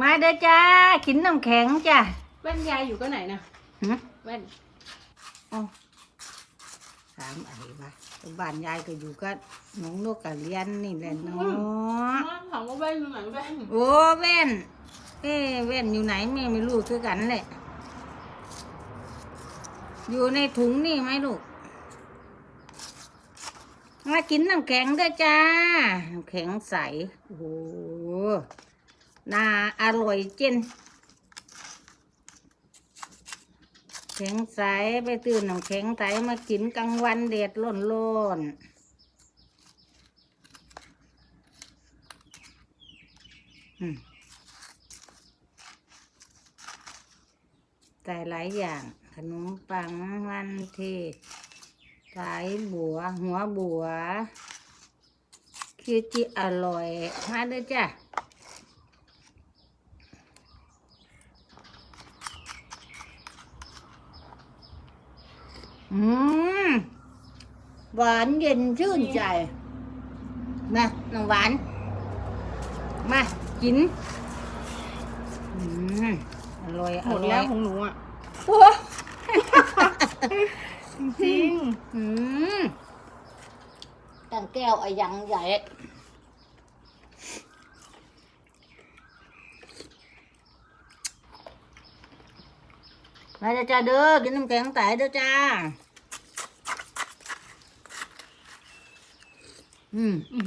มาเด้อจ้ากินน้ำแข็งจ้ะแว่นยายอยู่ก็ไหนนะหึแว่นเอาถามอะไรวะบ้านยายก็อยู่ก็น้องนกกับเรียนนี่แหละเนาะ ถามว่าแว่นอยู่ไหนแว่นโอ้แว่นเอ้แว่นอยู่ไหนแม่ไม่รู้คือกันแหละ อยู่ในถุงนี่ไหมลูก มากินน้ำแข็งด้วยจ้า น้ำแข็งใส โอ้โหน่าอร่อยเจนแข็งใสไปตื่นน้ำแข็งใสมากินกลางวันเด็ดร้อนร้อนๆอืมใส่หลายอย่างขนมปังวันเทศ สายบัว หัวบัว คือที่อร่อย มาเลยจ้ะอืมหวานเย็นชื่นใจมาน้องหวาน มากินอืมอร่อยอหมดร่อแล้วยของหนูอะ โอ้ จริงอืมตั้งแก้วอะยังใหญ่ มาเด้อจ้าเด้อกินน้ำแข็งใสเด้อจ้า อืมอื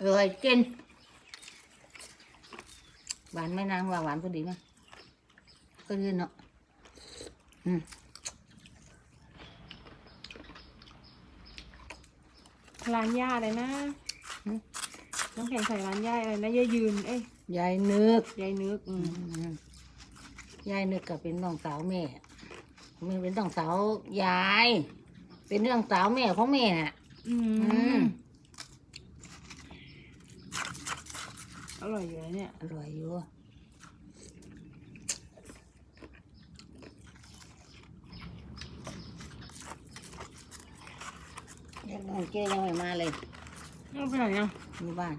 อร่อยกิน หวานไหมนางว่าหวานพอดีไหมก็ดีเนาะอืม ร้านย่าอะไรนะหืมน้ำแข็งใส่ร้านย่าอะไรนะย่ายืน เอ้ยยายนึกยายนึกอืมอืมยายนึกกับเป็นน้องสาวแม่ไม่เป็นน้องสาวยาย เป็นเรื่องสาวแม่ของแม่น่ะ อือืมมอร่อยอยู่นะเนี่ย อร่อยอยู่ ยังน้องเจ้ยังไม่มาเลยเอาไปไหนอะอยู่บ้าน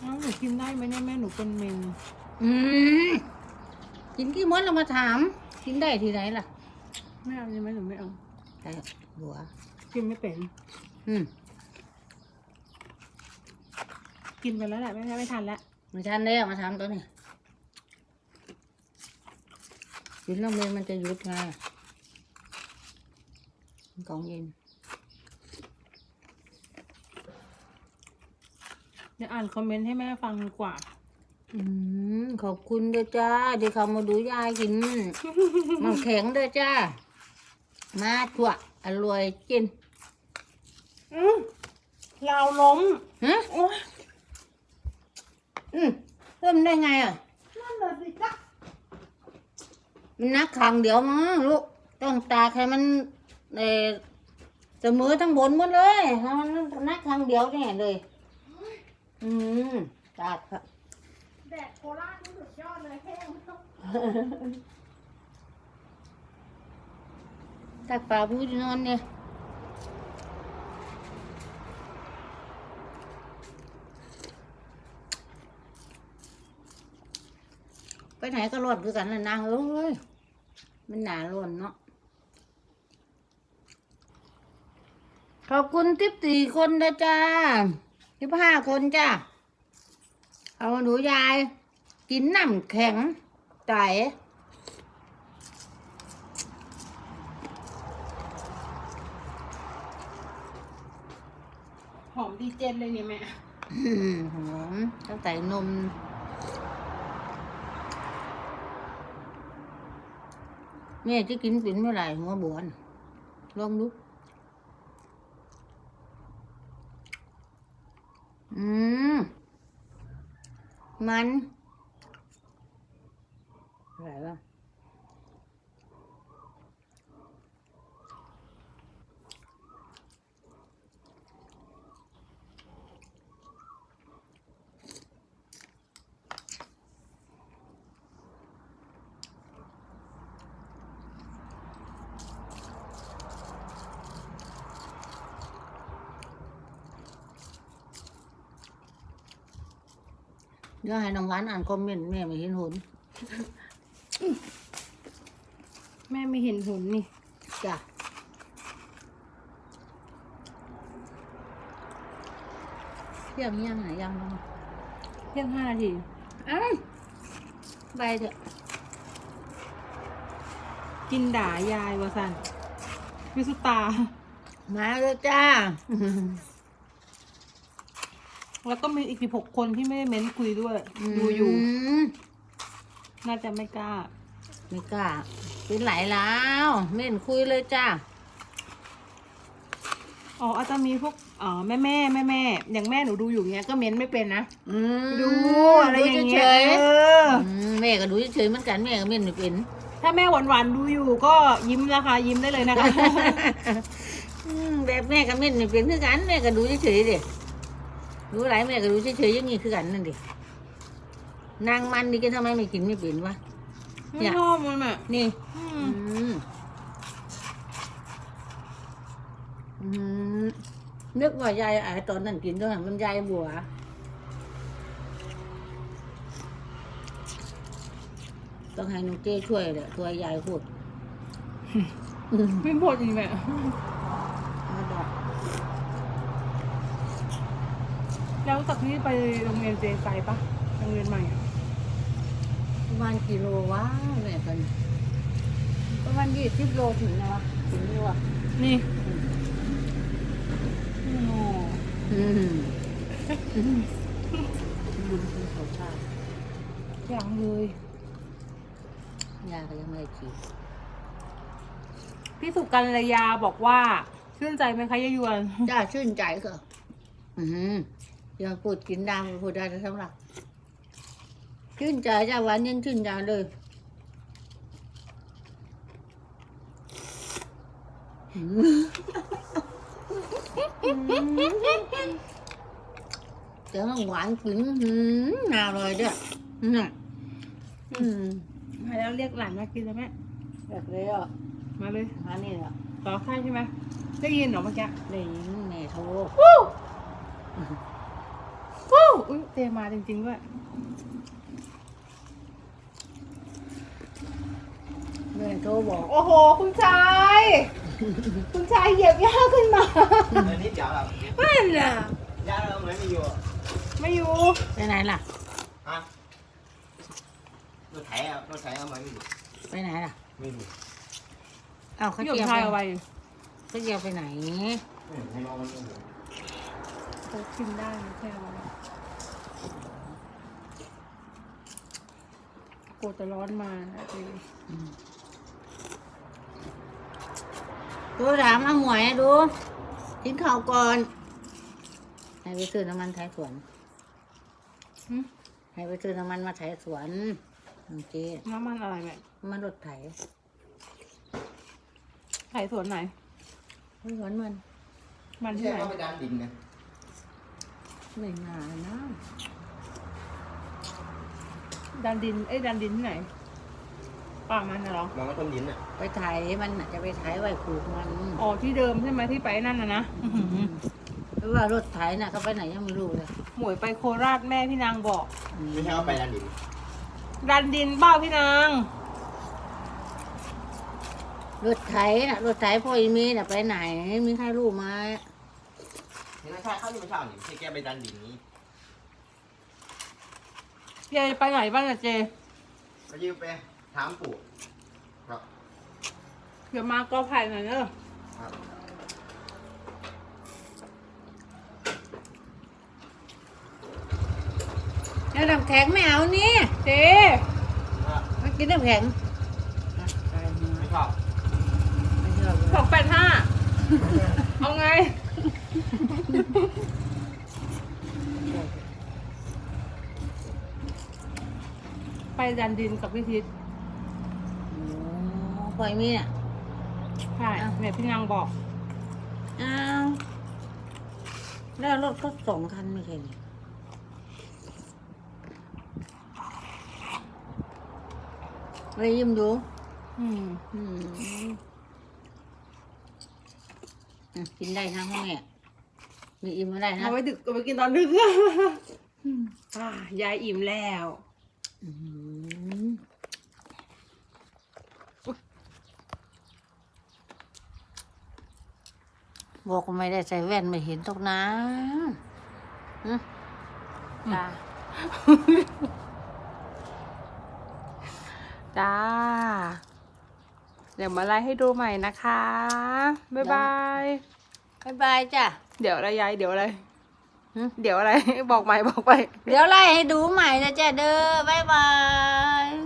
เอ้าหนูกินได้ไหมเนี่ยแม่หนูเป็นเมนอืมกินกี่มดเรามาถาม กินได้ที่ไหนล่ะไม่เอาใช่ไหมหนูไม่เอาใช่หัว กินไม่เป็น อืมกินไปแล้วแหละไม่ไม่ทันแล้วมาทานแล้วมาถามตัวนี้ กินแล้วเมนมันจะหยุดไงของเย็น เดี๋ยวอ่านคอมเมนต์ให้แม่ฟังดีกว่า อืมขอบคุณเด้อจ้าที่เขามาดูยายกิน มันแข็งเด้อจ้า มาถั่วอร่อยกินอืมลาวล้มฮะโอ้ยอืมเพิ่มได้ไงอะ นั่นเลยสิจ๊ะ มันนักขังเดี๋ยวมั้งลูกต้องตากให้มันเออเสมอทั้งบนหมดเลยให้มันนักขังเดียวเนี่ยเลย อืมตากครับแดดโคราชนี่สุดยอดเลยแห้งตากปลาพูดนอนเนี่ยไปไหนก็รอดคือกันนะนางเอ้ย มันหนาล้นเนาะ ขอบคุณทิปสี่คนนะจ้าทิปห้าคนจ้า เอาหนูยาย กินน้ำแข็งไก่หอมดีเจนเลยเนี่ยแม่อืมหอมต้องใส่นม แม่จะกินเป็นเมื่อไหร่หัวบวนลองดูอืม มันอะไรวะ เดี๋ยวให้น้องหวานอ่านคอมเมนต์แม่ไม่เห็นหนแม่ไม่เห็นหุ่นนี่ จ้ะเที่ยงยังหายังบ้างเที่ยงห้านาทีอ้าวไปเถอะ กินด่ายายวะสันวิสุตา มาเลยจ้า แล้วก็มีอีกสิบหกคนที่ไม่ได้เม้นคุยด้วย ดูอยู่ มน่าจะไม่กล้า ไม่กล้าเป็นไหลแล้วเม่นคุยเลยจ้าอ๋ออาจจะมีพวกอ๋อแม่แม่แม่แม่ๆอย่างแม่หนูดูอยู่เงี้ยก็เม้นไม่เป็นนะ อืมดูอะไรอย่างเงี้ยดูฉยเออๆอืมแม่ก็ดูเฉยๆเหมือนกันแม่ก็เม่นไม่เป็น ถ้าแม่หวานหวานๆดูอยู่ก็ยิ้มนะคะยิ้มได้เลยนะคะ อืมแบบแม่ก็เม่นไม่เป็นคือกันแม่ก็ดูเฉยๆเด็ ดูหลายแม่ก็ดูเฉยๆอยังงี้คือกันนั่นดินางมันนี่ก็ทำไมไม่กินไม่เป็นวะ ไม่ชอบมันอะนี่ อือืมมอืมนึกว่ายายไอ้ตอนนั้นกินตอนนั้นมันยายบัวต้องให้น้องเจ้ช่วยแหละตัวยายพูดอืมไม่ปวดจริงแม่ มาดอก แล้วจากที่ไปโรงเรียนเจไกลปะโรงเรียนใหม่อะประมาณกิโลวะแม่กันประมาณยี่สิบโลถึงนะวะถึงนี่วะนี่โอ้อืมอืมอืมเขาชาติยังเลยยาก็ยังไม่ได้ฉีดพี่สุกัลยาบอกว่า ชื่นใจไหมคะยายยวนจ้าชื่นใจก็อืมอ ย่าพูดกินดังพูดได้แต่สำหรับชื่นใจจ้าหวานยังชื่นใจเลยอืมเดี๋ยวมันหวานขึ้นอืมน่าอร่อยด้วยอืมอืมมาแล้วเรียกหลานมากินแล้วแม่แบบเลยอะมาเลยมานี่แหละต่อใช่ใช่ไหมได้ยินเหรอเมื่อกี้ได้ยินแม่โทรวู้วู้ อุ้ยเจมาจริงๆด้วยแม่โทรบอกโอ้โห คุณชาย คุณชายเหยียบย่าขึ้นมาเดี๋ยวนิดเดียวครับนั่นน่ะย่าเราเหมือนไม่อยู่ไม่อยู่ไปไหนล่ะฮะรถไถอะรถไถเอามาไม่อยู่ไปไหนล่ะไม่อยู่เอ้าเขาพี่หยเจีกยวชายไปเอาไว้เขาเจียวไปไหนเออให้น้องมันอยู่เขากินได้ไม่ใช่เอาไว้ กลัวจะร้อนมานะเจดูถามอาหมวยดูกินข้าวก่อนให้ไปซื้อน้ำมันไทยสวนหึให้ไปซื้อน้ำมันมาไถสวนน้องเจ๊น้ำมันอะไรแม่น้ำมันรถไถไถ่สวนไหนไถสวนมัน มันไม่ที่ใช่ไหนเขาไปดันดินนะไม่นานนะ ดันดิน เอ้ยดันดินที่ไหนป่ามันน่ะเหรอ มองว่าต้นดินอะไปไถมันน่ะจะไปไถไว้ปลูกมันอ๋อที่เดิมใช่ไหมที่ไปนั่นนะนะอื้อหือเพราะว่ารถไถน่ะเขาไปไหนยังไม่รู้เลยหมวยไปโคราชแม่พี่นางบอก ไม่ใช่เขาไปดันดินดันดินเบ้าพี่นาง รถไถน่ะรถไถพ่ออีเมน่ะไปไหนมีใครรู้ไหมเห็นไหมใช่เขาที่ไม่ใช่นี่ที่แกไปดันดินนี้ เจไปไหนบ้างอะเจก็ยืมไปถามปู่ครับเดี๋ยวมาก็ไผ่หน่อยเนอะครับแล้วน้ำแข็งไม่เอานี่เจว่ามากินน้ำแข็งอะตายมาไม่ชอบไม่ชอบสองแปดห้าเอาไง ไปดันดินกับพี่ทิศโอ้พ่ออีเมน่ะใช่เนี่ยพี่นางบอก อ้าวแล้วรถก็สองคันไม่ใช่เหรอเลยยิ้มดูอืมอืมอะกินได้นะพ่อแม่มีอิ่มมาได้นะเอาไว้ดึกเอาไปกินตอนดึกอ่ายายอิ่มแล้วอืม บอกว่าไม่ได้ใส่แว่นไม่เห็นตกน้ำหึตาจ้า เดี๋ยวมาไล่ให้ดูใหม่นะคะ บ๊ายบาย บ๊ายบายจ้ะ เดี๋ยวอะไรยายเดี๋ยวอะไรหึ เดี๋ยวอะไร บอกใหม่บอกไป เดี๋ยวไล่ให้ดูใหม่นะจ๊ะเด้อบ๊ายบาย